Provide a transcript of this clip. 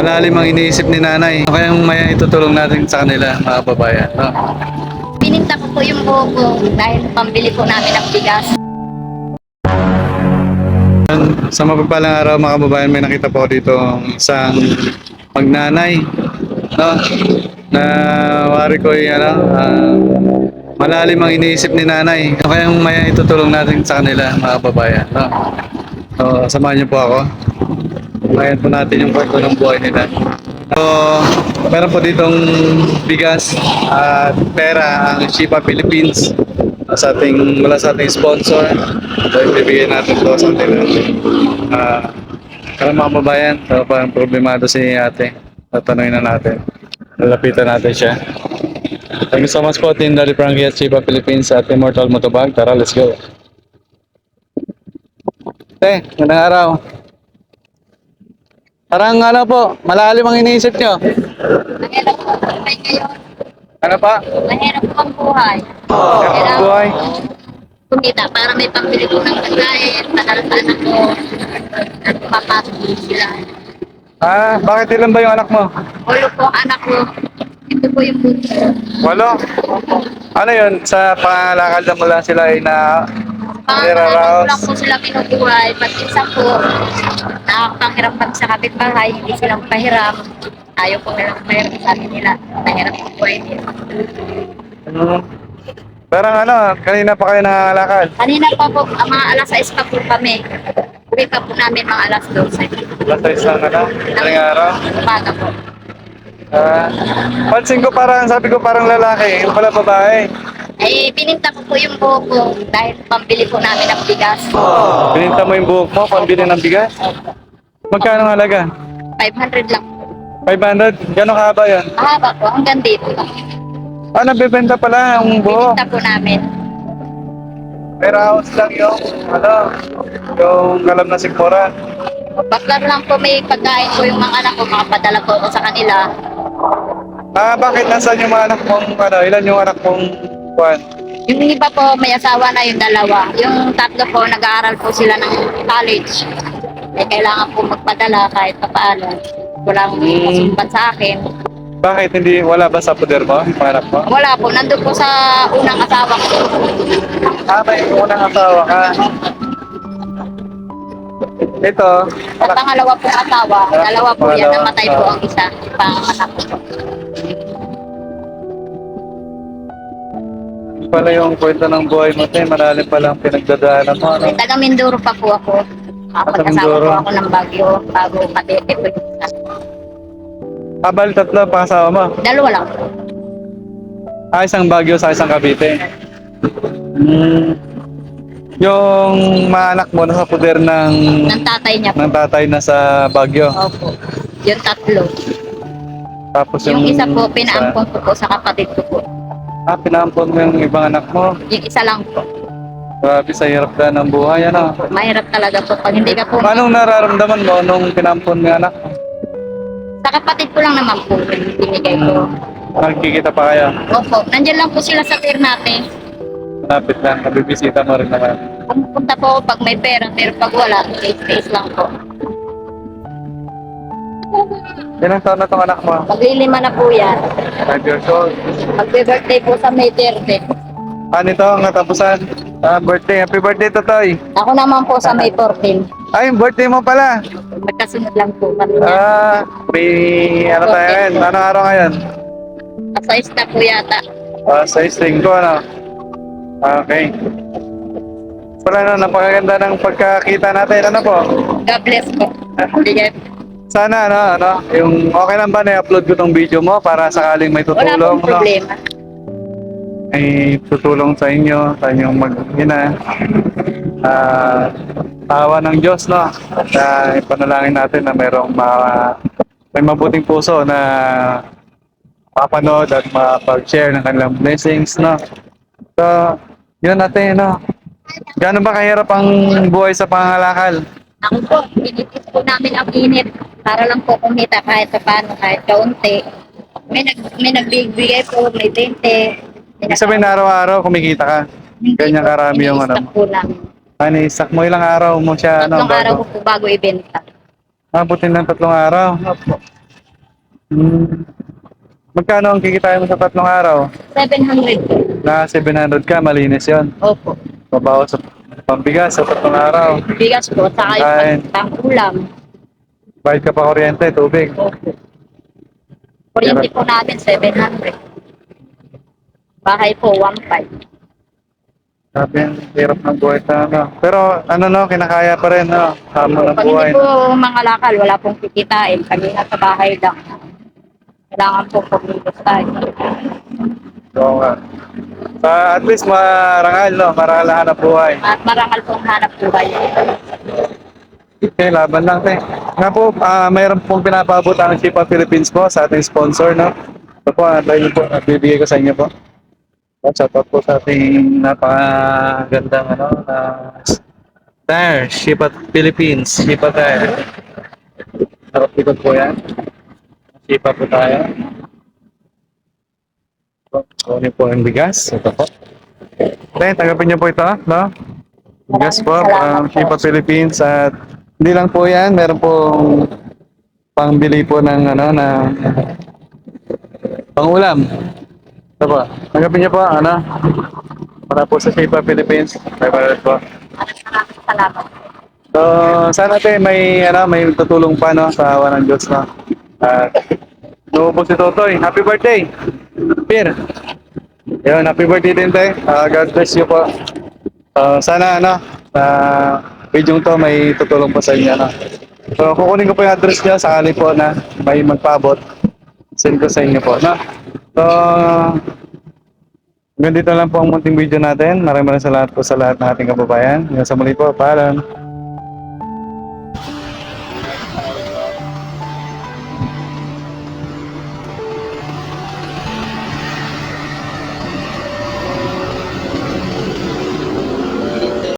malalim ang iniisip ni nanay. Ano kayang may itutulong natin sa kanila, mga babayan. No? Pininta ko po yung buhok ko dahil pambili po namin ng bigas. Sa mapagpalang araw mga kababayan, may nakita po dito isang magnanay. No? Na wari ko yung ano, ah, malalim ang iniisip ni nanay. Ano kayang may itutulong natin sa kanila, mga kababayan. No? So, samahan niyo po ako. Bayan po natin yung kwento ng buhay nila. So, meron po ditong bigas at pera ang Shipa Philippines sa ating mula sa ating sponsor. So, ibibigay natin to sa ating uh, karang mga babayan. So, parang problemado si ate. Tatanungin na natin. Lalapitan natin siya. Thank you so much po, Team Daddy Frankie at Shiba Philippines at Immortal Motobag. Tara, let's go. Te, magandang araw. Parang ano po, malalim ang iniisip nyo. Mahirap po ang buhay ngayon. Ano pa? Mahirap po ang buhay. Hirap ang buhay. kumita para may pambili ko ng pagkain, anak ko. At mapasok po sila. Ah, bakit ilan ba yung anak mo? Ulo po anak ko. Ito po yung buto. Walo. Ano yun? Sa pangalakal na mula sila ay na niraraos. lang po sila binubuhay. Pag isa po, nakakapanghiram pag sa kapitbahay, hindi silang pahiram. Ayaw po nilang pahiram sabi nila. Nahirap po buhay nila. Hmm. Parang ano, kanina pa kayo nangangalakal. Kanina pa po, ang mga alas 6 pa po kami. Uwi pa po namin mga alas 12. Last size lang ano, daling araw. Umaga po. Ah, pansin ko parang, sabi ko parang lalaki, yung pala babae. Eh, bininta ko po yung buhok ko dahil pambili po namin ng bigas. Bininta mo yung buhok mo, pambili ng bigas. Magkano ang halaga? 500 lang. 500? Gano'ng kahaba yan? Mahaba po, hanggang dito lang. Ah, nabibenta pala ang buhok. Bininta po namin. Pero house lang yung, ano, yung alam na sikmura. Baklar lang po may pagkain ko yung mga anak ko, makapadala po ako sa kanila. Ah, bakit nasaan yung mga anak mong, ano, ilan yung anak mong, kuwan? Yung iba po, may asawa na yung dalawa. Yung tatlo po, nag-aaral po sila ng college. Eh, kailangan po magpadala kahit pa paano. Walang Hmm. masumbat sa akin. Bakit hindi, wala ba sa poder mo, anak mo? Wala po, nandun po sa unang asawa ko. Ah, may unang asawa ka. Ito, Sa pangalawa pong asawa, dalawa po yan, namatay po ang isa. Panganak ko. pala yung kwento ng buhay mo, te. Malalim pala ang pinagdadaanan mo, ano? Taga Mindoro pa po ako. Mindoro. po ako ng Bagyo, bago Cavite po yung. Abal, tatlo pa asawa mo. Dalawa lang. Ah, isang Baguio sa isang Cavite. Hmm. Yung mga anak mo nasa poder ng, Ng tatay niya po. ng tatay na sa Baguio. Opo. Yung tatlo. Tapos yung... Yung isa po, pinaampon ko po sa kapatid ko po. Ah, pinaampon mo yung ibang anak mo. Yung isa lang po. Grabe sa hirap ka ng buhay, ano? Mahirap talaga po pag hindi ka po. Anong nararamdaman mo nung pinampon yung anak? Sa kapatid ko lang naman po binigay ko. Nakikita pa kaya? Opo, nandyan lang po sila sa Ternate. Lapit lang, nabibisita mo rin naman. Pumunta po ako pag may pera, pero pag wala, face-face lang po. Ilang taon na tong anak mo? Maglilima na po yan. 5 years old. Magbe-birthday po sa May 30. Ano ito ang katapusan? Ah, birthday. Happy birthday, Totoy. Ako naman po sa May 14. Ay, birthday mo pala. Magkasunod lang po kami. Ah, may ano tayo ngayon? Anong araw ngayon? Sa isda po yata. Ah, sa linggo, ano? Ah, Okay. Wala na, napakaganda ng pagkakita natin. Ano po? God bless po. Bigay. Sana, ano, ano, yung okay lang ba na-upload ko tong video mo para sakaling may Wala tutulong, pong no? problema. May tutulong sa inyo, sa inyong mag-ina. Ah, tawa ng Diyos, no? At ah, ipanalangin natin na mayroong ma may mabuting puso na papanood at mapag-share ng kanilang blessings, no? So, yun natin, no? Gano'n ba kahirap ang buhay sa pangalakal? Ako po, pinitis po namin ang init para lang po kumita kahit sa paano, kahit kaunti. May, nag, may nagbibigay po, may 20. Ibig sabihin na araw-araw kumikita ka. Ganyan karami yung ano. ini-stock po namin. Ano, isak mo ilang araw mo siya, ano, Tatlong araw bago. ko po bago ibenta. Abutin ng tatlong araw. Hmm. Magkano ang kikitain mo sa tatlong araw? 700 po. Na 700 ka, malinis yon. Opo. Babaw sa pambigas sa tatlong araw. Bigas po, saka Kain. yung pang ulam. Bayad ka pa kuryente, tubig. Opo. Kuryente po namin, 700. Bahay po, 1.5. Sabi, ang hirap ng buhay sa ano. Pero ano no, kinakaya pa rin no. Tama ng Pag buhay. hindi po mga lakal, wala pong kikitain. Kami nasa bahay lang. Kailangan po pumilos tayo. Oo nga. Sa at least marangal no, marangal na hanap buhay. At marangal pong hanap buhay. Okay, laban lang te. Nga po, ah mayroon pong pinapabot ang Chipa Philippines po sa ating sponsor no. Ito po, ah, dahil po, at bibigay ko sa inyo po. At shout out po sa ating napakagandang ano, na tire, Shipa Philippines, Shipa tire. Harap likod po yan. Shipa po tayo. Kunin po ang bigas. Ito po. Okay, tanggapin niyo po ito, no? Bigas po, po. Shipa Philippines at hindi lang po yan, meron pong pangbili po ng ano, na pangulam. Ito po, tanggapin niyo po, ano? Para po sa Shipa Philippines. May parat po. Maraming maraming salamat. So, sana te may ano, may tutulong pa no sa awa ng Diyos no. At uh, po si Totoy. Happy birthday. Pierre. Yun, happy birthday din te. Ah, God bless you po. Ah, sana ano, sa video to may tutulong po sa inyo no. So, kukunin ko po yung address niya sakali po na may magpabot. Send ko sa inyo po, no? So, hanggang dito lang po ang munting video natin. Maraming maraming salamat po sa lahat ng ating kababayan. Hanggang sa muli po, paalam.